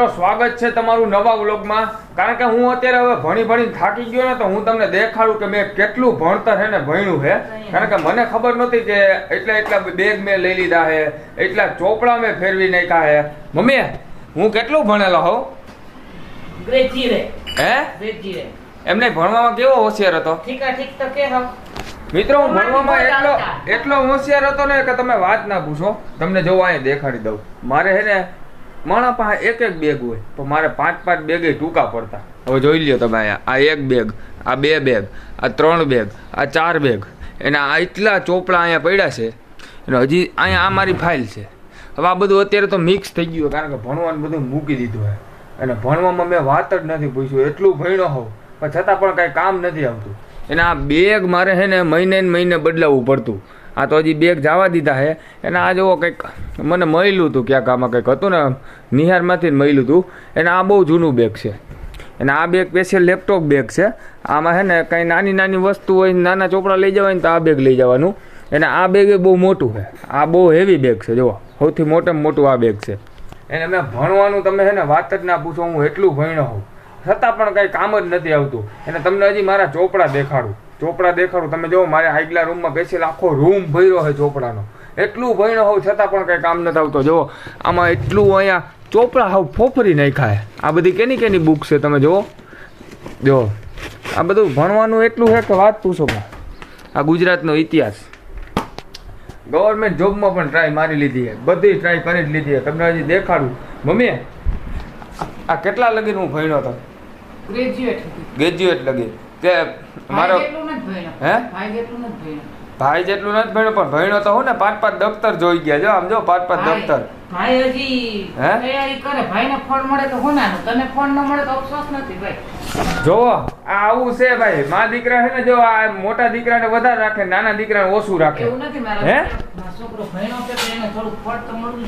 મિત્રો સ્વાગત છે તમારું નવા વ્લોગમાં. કારણ કે હું અત્યારે હવે ભણી ભણી થાકી ગયો ને તો હું તમને દેખાડું કે મેં કેટલું ભણતર હે ને ભણ્યું છે કારણ કે મને ખબર નહોતી કે એટલા એટલા બેગ મેં લઈ લીધા છે એટલા ચોપડા મેં ફેરવી નાખ્યા છે મમ્મી હું કેટલું ભણેલો હોઉં? હે? એમને ભણવામાં કેવો હોશિયાર હતો? ઠીક ઠીક તો કે મિત્રો હું ભણવામાં એટલો એટલો હોશિયાર હતો ને કે તમે વાત ના પૂછો. તમને જોવા અહીં દેખાડી દઉં. મારે હે ને માણા પાસે એક એક બેગ હોય તો મારે પાંચ પાંચ બેગે ટૂંકા પડતા. હવે જોઈ લ્યો તમે અહીંયા આ એક બેગ આ બે બેગ આ ત્રણ બેગ આ ચાર બેગ એના આ એટલા ચોપડા અહીંયા પડ્યા છે, અને હજી અહીંયા આ મારી ફાઇલ છે. હવે આ બધું અત્યારે તો મિક્સ થઈ ગયું કારણ કે ભણવાનું બધું મૂકી દીધું હોય અને ભણવામાં મેં વાત જ નથી પૂછ્યું, એટલું ભણ્યો હોઉં, પણ છતાં પણ કાંઈ કામ નથી આવતું. એને આ બેગ મારે છે ને મહિને મહિને બદલાવવું પડતું. આ તો હજી બેગ જવા દીધા છે એને આ જોવો કંઈક મને મળ્યું હતું ક્યાંક આમાં કંઈક હતું ને, નિહારમાંથી જ મળ્યું હતું એને આ બહુ જૂનું બેગ છે. અને આ બેગ સ્પેશિયલ લેપટોપ બેગ છે. આમાં છે ને કંઈ નાની નાની વસ્તુ હોય, નાના ચોપડા લઈ જવાય ને તો આ બેગ લઈ જવાનું. અને આ બેગ બહુ મોટું છે. આ બહુ હેવી બેગ છે, જુઓ. સૌથી મોટામાં મોટું આ બેગ છે. એને મેં ભણવાનું, તમે છે ને વાત જ ના પૂછો, હું એટલું ભણ્યો હોઉં. છતાં પણ કંઈ કામ જ નથી આવતું. અને તમને હજી મારા ચોપડા દેખાડું. ચોપડા દેખાડું. તમે જો મારે આગલા રૂમમાં બેસીને આખો રૂમ ભર્યો છે ચોપડાનો. એટલું ભણ્યો હોઉં છતાં પણ કંઈ કામ નથી આવતો. જો આમાં એટલું અહીંયા ચોપડા હાવ ફોફરી નાખ્યા આ બધી કેની કેની બુક છે તમે જુઓ જો આ બધું ભણવાનું એટલું છે કે વાત પૂછો આ ગુજરાતનો ઇતિહાસ. ગવર્મેન્ટ જોબમાં પણ ટ્રાય મારી લીધી છે. બધી ટ્રાય કરી જ લીધી છે. તમને હજી દેખાડું. મમ્મી આ કેટલા લગીન હું ભણ્યો હતો? ગ્રેજ્યુએટ ગ્રેજ્યુએટ લગી કે મારો ભાઈ જેટલું નથી ભણ્યો. હે? ભાઈ જેટલું નથી ભણ્યો પણ ભણ્યો તો હું ને પાંચ પાંચ દફતર જોઈ ગયા. જો આમ જો પાંચ પાંચ દફતર. ભાઈ હજી તૈયારી કરે. ભાઈને ફોન મળે તો હોનાનું તને ફોન ન મળે તો અફસોસ નથી ભાઈ. આ આવું છે ભાઈ. મા દીકરા છે ને જો આ મોટા દીકરાને વધારે રાખે નાના દીકરાને ઓછું રાખે. એવું નથી મારા હે?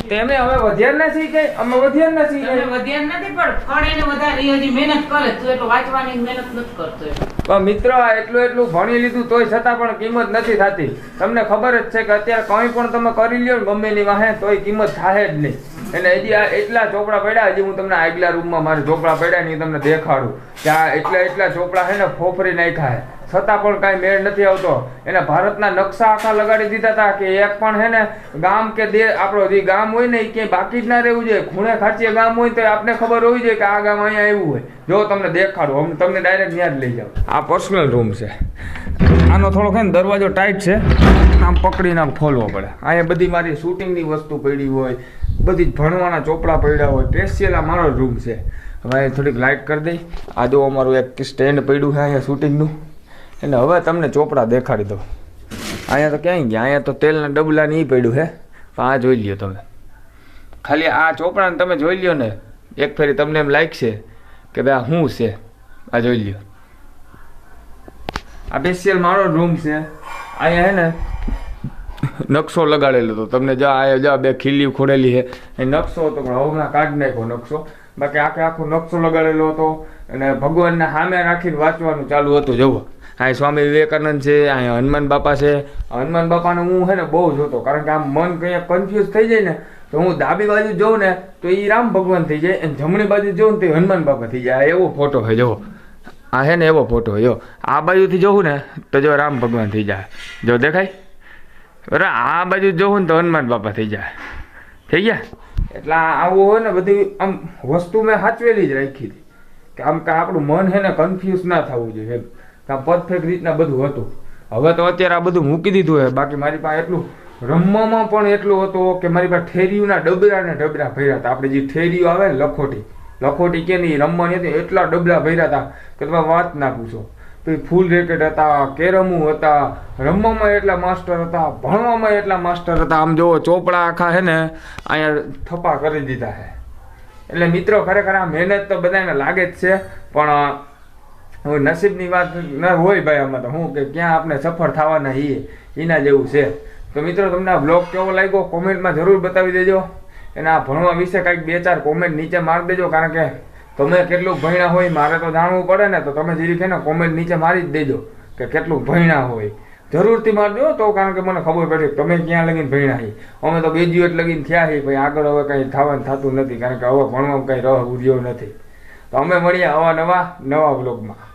તેમને હવે વધ્યા નથી કે અમે વધ્યા નથી તમે કઈ? વધ્યા નથી પણ ફળ એને વધારે હજી મહેનત કરે તો એટલો વાંચવાની મહેનત નથી કરતો. પણ મિત્રો આ એટલું એટલું ભણી લીધું તોય છતાં પણ કિંમત નથી થતી. તમને ખબર જ છે કે અત્યારે કંઈ પણ તમે કરી લ્યો ને ગમે એની વાહે તોય કિંમત થાય જ નહીં. એટલે હજી આ એટલા ચોપડા પડ્યા, હજી હું તમને આગલા રૂમમાં મારે ચોપડા પડ્યા ને તમને દેખાડું. કે આ એટલા એટલા ચોપડા છે ને ફોફરી નાખ્યા છતાં પણ કાંઈ મેળ નથી આવતો. એને ભારતના નકશા આખા લગાડી દીધા હતા કે એક પણ છે ને ગામ કે દે આપણો જે ગામ હોય ને એ ક્યાંય બાકી જ ના રહેવું જોઈએ. ખૂણે ખાંચીએ ગામ હોય તો આપને ખબર હોવી જોઈએ કે આ ગામ અહીંયા આવ્યું હોય. જો તમને દેખાડું અમને તમને ડાયરેક્ટ ત્યાં જ લઈ જાઓ. આ પર્સનલ રૂમ છે. આનો થોડોક છે ને દરવાજો ટાઈટ છે. આમ પકડીને આમ ખોલવો પડે. અહીંયા બધી મારી શૂટિંગની વસ્તુ પડી હોય. બધી જ ભણવાના ચોપડા પડ્યા હોય સ્પેશિયલ આ મારો રૂમ છે. હવે અહીંયા થોડીક લાઇટ કરી દઈ. આ જો અમારું એક સ્ટેન્ડ પડ્યું છે અહીંયા શૂટિંગનું એટલે હવે તમને ચોપડા દેખાડી દઉં. અહીંયા તો ક્યાંય ગયા? અહીંયા તો તેલના ડબલા નહીં પડ્યું પણ આ જોઈ લ્યો તમે. ખાલી આ ચોપડાને તમે જોઈ લ્યો ને. એક ફેરી તમને એમ લાગશે કે ભાઈ આ શું છે? આ જોઈ લ્યો. આ સ્પેશિયલ મારો રૂમ છે. અહીંયા હે ને નકશો લગાડેલો હતો. તમને જા આ જા, બે ખીલી ખોડેલી છે. એ નકશો હતો, પણ હમણાં કાઢ નાખ્યો નકશો. બાકી આખે આખો નકશો લગાડેલો હતો અને ભગવાનને સામે રાખીને વાંચવાનું ચાલુ હતું. જવું અહીં સ્વામી વિવેકાનંદ છે અહીંયા હનુમાન બાપા છે. હનુમાન બાપાને હું છે ને બહુ જોતો, કારણ કે આમ મન કંઈ કન્ફ્યુઝ થઈ જાય ને, તો હું ડાબી બાજુ જોઉં ને, તો એ રામ ભગવાન થઈ જાય, અને જમણી બાજુ જોઉં તો હનુમાન બાપા થઈ જાય. એવો ફોટો છે, જુઓ. આ છે ને એવો ફોટો જો આ બાજુથી જોઉં ને, તો જો રામ ભગવાન થઈ જાય. જો દેખાય? બરાબર આ બાજુ જોઉં ને તો હનુમાન બાપા થઈ જાય થઈ ગયા? એટલે આવું હોય ને બધી આમ વસ્તુ મેં સાચવેલી જ રાખી હતી. કે આમ કે આપણું મન છે ને કન્ફ્યુઝ ના થવું જોઈએ એમ. કે આમ પરફેક્ટ રીતના બધું હતું. હવે તો અત્યારે આ બધું મૂકી દીધું હોય બાકી મારી પાસે એટલું રમવામાં પણ એટલું હતું કે મારી પાસે ઠેરીઓના ડબરા ને ડબરા ભર્યા હતા. આપણે જે ઠેરીઓ આવે ને લખોટી. લખોટી કે નહીં, રમવાની હતી એટલા ડબલા ભર્યા હતા કે તમે વાત ના પૂછો. ફૂલ રેકેટ હતા, કેરમું હતા, રમવામાં એટલા માસ્ટર હતા, ભણવામાં એટલા માસ્ટર હતા. આમ જો ચોપડા આખા છે ને, અહીંયા થપ્પા કરી દીધા છે એટલે મિત્રો, ખરેખર આ મહેનત તો બધાને લાગે જ છે, પણ નસીબની વાત ન હોય ભાઈ આમાં તો. હું કે ક્યાં આપણે સફળ થવાના છીએ એના જેવું છે. તો મિત્રો, તમને આ બ્લોગ કેવો લાગ્યો? કોમેન્ટમાં જરૂર બતાવી દેજો. અને આ ભણવા વિશે કાંઈક બે ચાર કોમેન્ટ નીચે મારી દેજો, કારણ કે તમે કેટલું ભણ્યા હોય મારે તો જાણવું પડે ને, તો તમે જીરી ને કોમેન્ટ નીચે મારી જ દેજો કે કેટલું ભણ્યા હોય. જરૂરથી મારજો તો કારણ કે મને ખબર પડે તમે ક્યાં લગીને ભણ્યા હી. અમે તો ગ્રેજ્યુએટ લગીને થયા છીએ ભાઈ આગળ હવે કંઈ થવાનું થતું નથી, કારણ કે હવે ભણવામાં કંઈ રહ ઉર્યો નથી. તો અમે મળીએ આવા નવા નવા બ્લોગમાં